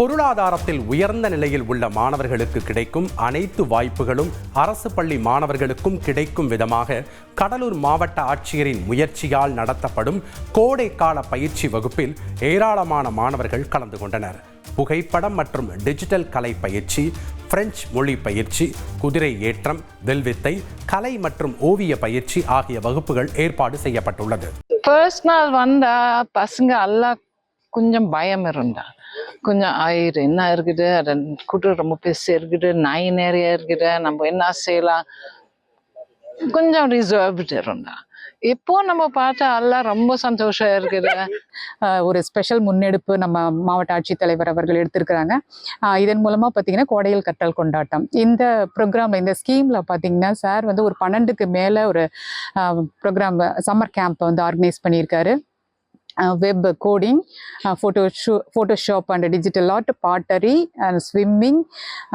பொருளாதாரத்தில் உயர்ந்த நிலையில் உள்ள மாணவர்களுக்கு கிடைக்கும் அனைத்து வாய்ப்புகளும் அரசு பள்ளி மாணவர்களுக்கும் கிடைக்கும் விதமாக கடலூர் மாவட்ட ஆட்சியரின் முயற்சியால் நடத்தப்படும் கோடைக்கால பயிற்சி வகுப்பில் ஏராளமான மாணவர்கள் கலந்து கொண்டனர். புகைப்படம் மற்றும் டிஜிட்டல் கலை பயிற்சி பிரெஞ்சு மொழி பயிற்சி குதிரை ஏற்றம் வில்வித்தை கலை மற்றும் ஓவிய பயிற்சி ஆகிய வகுப்புகள் ஏற்பாடு செய்யப்பட்டுள்ளது. ஃபர்ஸ்ட் நாள் வந்த பசங்க எல்லாம் கொஞ்சம் பயம் இருந்தாங்க. கொஞ்சம் ஆயிரு. என்ன இருக்குது? அது கூட்டு ரொம்ப பெருசு இருக்குது. நாய் நிறைய இருக்குது. நம்ம என்ன செய்யலாம்? கொஞ்சம் ரிசர்வ்டு இருந்தா இப்போ நம்ம பார்த்தா எல்லாம் ரொம்ப சந்தோஷம் இருக்குது. ஒரு ஸ்பெஷல் முன்னெடுப்பு நம்ம மாவட்ட ஆட்சித்தலைவர் அவர்கள் எடுத்திருக்கிறாங்க. இதன் மூலமா பார்த்தீங்கன்னா கோடையில் கற்றல் கொண்டாட்டம். இந்த ப்ரோக்ராம் இந்த ஸ்கீம்ல பார்த்தீங்கன்னா சார் வந்து ஒரு பன்னெண்டுக்கு மேல ஒரு ப்ரோக்ராம் சம்மர் கேம்ப் வந்து ஆர்கனைஸ் பண்ணியிருக்காரு. Web coding photo shoe Photoshop and digital art pottery and swimming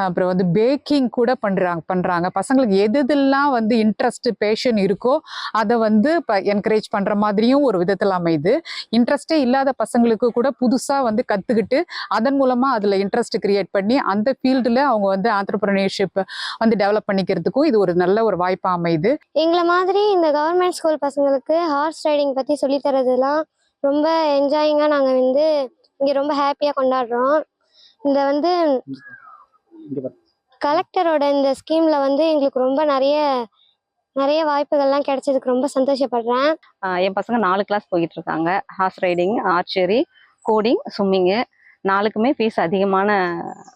அப்புறம் வந்து பேக்கிங் கூட பண்ணுறாங்க பண்ணுறாங்க பசங்களுக்கு எது எதெல்லாம் வந்து இன்ட்ரெஸ்ட் பேஷன் இருக்கோ அதை வந்து இப்போ என்கரேஜ் பண்ணுற மாதிரியும் ஒரு விதத்தில் அமையுது. இன்ட்ரெஸ்டே இல்லாத பசங்களுக்கு கூட புதுசாக வந்து கற்றுக்கிட்டு அதன் மூலமாக அதில் இன்ட்ரெஸ்ட் கிரியேட் பண்ணி அந்த ஃபீல்டில் அவங்க வந்து ஆண்டர்பிரினர்ஷிப் வந்து டெவலப் பண்ணிக்கிறதுக்கும் இது ஒரு நல்ல ஒரு வாய்ப்பாக அமையுது. எங்களை மாதிரி இந்த கவர்மெண்ட் ஸ்கூல் பசங்களுக்கு ஹார்ஸ் ரைடிங் பற்றி சொல்லித்தரதுலாம் ரொம்ப என்ஜாயிங்காக நாங்கள் வந்து இங்கே ரொம்ப ஹாப்பியாக கொண்டாடுறோம். இந்த வந்து கலெக்டரோட இந்த ஸ்கீமில் வந்து எங்களுக்கு ரொம்ப நிறைய நிறைய வாய்ப்புகள்லாம் கிடைச்சதுக்கு ரொம்ப சந்தோஷப்படுறேன். என் பசங்க நாலு கிளாஸ் போயிட்டு இருக்காங்க ஹார்ஸ் ரைடிங் ஆர்ச்சரி கோடிங் ஸ்விம்மிங்கு நாலுக்குமே ஃபீஸ் அதிகமான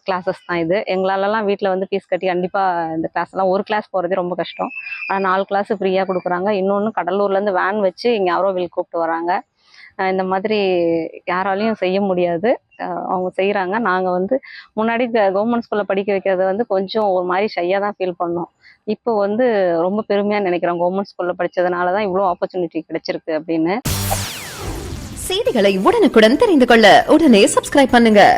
கிளாஸஸ் தான் இது. எங்களாலலாம் வீட்டில் வந்து ஃபீஸ் கட்டி கண்டிப்பாக இந்த கிளாஸ்லாம் ஒரு கிளாஸ் போகிறதே ரொம்ப கஷ்டம். ஆனால் நாலு கிளாஸ் ஃப்ரீயாக கொடுக்குறாங்க. இன்னொன்று கடலூர்லேருந்து வேன் வச்சு இங்கே ஆரோவில் கூப்பிட்டு வராங்க. இந்த மாதிரி யாராலையும் செய்ய முடியாது. அவங்க செய்கிறாங்க நாங்கள் வந்து முன்னாடி கவர்மெண்ட் ஸ்கூலில் படிக்க வைக்கிறது வந்து கொஞ்சம் ஒரு மாதிரி ஷையாக தான் ஃபீல் பண்ணோம். இப்போ வந்து ரொம்ப பெருமையாக நினைக்கிறோம். கவர்மெண்ட் ஸ்கூலில் படித்ததுனால தான் இவ்வளோ ஆப்பர்ச்சுனிட்டி கிடைச்சிருக்கு அப்படின்னு. செய்திகளை உடனுக்குடன் தெரிந்து கொள்ள உடனே சப்ஸ்கிரைப் பண்ணுங்கள்